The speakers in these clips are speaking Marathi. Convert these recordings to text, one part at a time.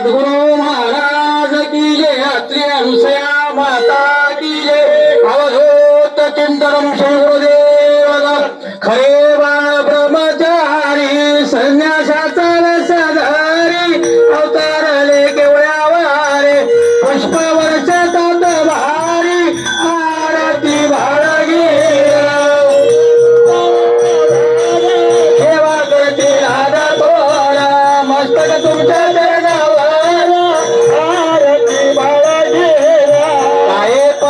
सद्गुरु महाराज की जय अत्रि अनुसया माता की जय। अवधूत चिंतन श्री गुरुदेव। खरे बाळ ब्रह्मचारी संन्यासाचा रसधारी अवतारले केवळ्या वारे पुष्प वर्षात भारी आरती बाळगी सेवा करते राधा थोडा मस्तक तुमच्या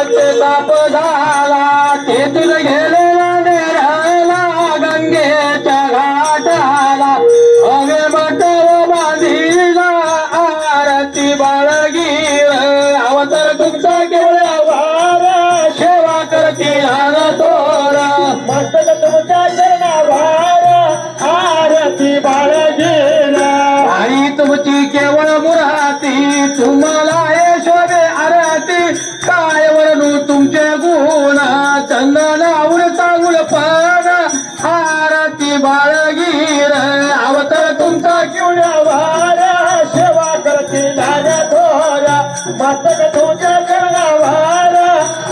काय पश्चाताप झाला तेथून गेलेला नेराला गंगेच्या घाटाला. अवे मटर बांधीला आरती बाळगीर अवतर तुमचा केवळ वार सेवा करती लहान तोरा मस्तक तुमच्या चरणावर आरती बाळगीर आणि तुमची केवळ मुराती तुम्हाला चंदनावर चांगुल पान आरती बाळगीर अवतर तुमचा केवढ्या वार सेवा करते दादा थोरा मस्तक तुमच्या करणावार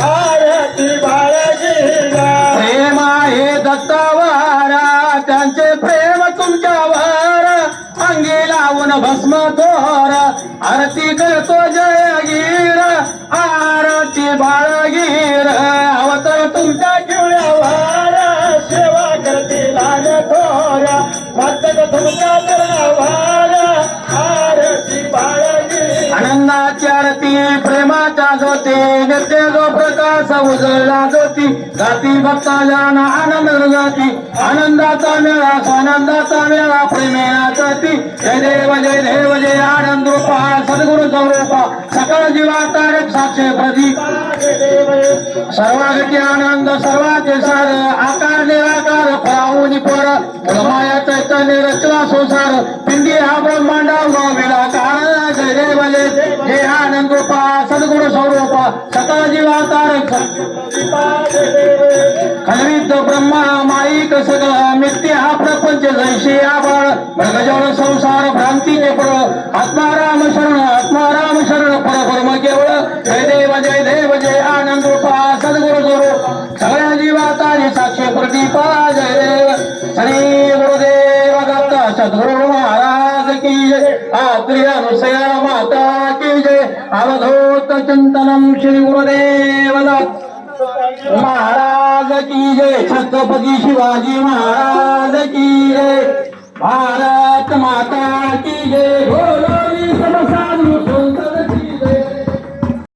आरती बाळगीर प्रेम आहे दत्तावारा त्यांचे प्रेम तुमच्या वारा अंगी लावून भस्म थोर आरती करतो जयगीर आरती बाळगीर आरती प्रेमाच्या ज्योती नित्य जो प्रकाश उजळला ज्योती. जाती भक्ताजान आनंद जाती आनंदाचा मेळा आनंदाचा मेळा प्रेमेना जाती. जय देव जय देव जय आनंद रूपा सद्गुरु स्वरूपा. सकळ जीवा तारक साक्षे प्रदीप सर्वागती आनंद सर्वाचे सार आकार निराकार फळावून पोर ब्रह्माया चैतन्य रचना संसार पिंडी हा ब्रह्मांडा विलाकार जय देव जय आनंद रूपा सद्गुरु स्वरूपा सकळ जीवा तारक ब्रह्मा माईक सगळं मित्य हा प्रपंच जैसे आबाळ मृगजळ संसार भ्रांतीचे फळ आत्माराम शरण आत्माराम शरण परब्रह्म केवळ। जय देव जय देव जय आनंद रूपा सद्गुरु स्वरूप। सगळ्या जीवाताने साक्षी प्रदीपा। की जय। आत्री अनुसया माता की जय। अवधूत चिंतनम श्री गुरुदेव महाराज की जय। छत्रपती शिवाजी महाराज की जय। भारत माता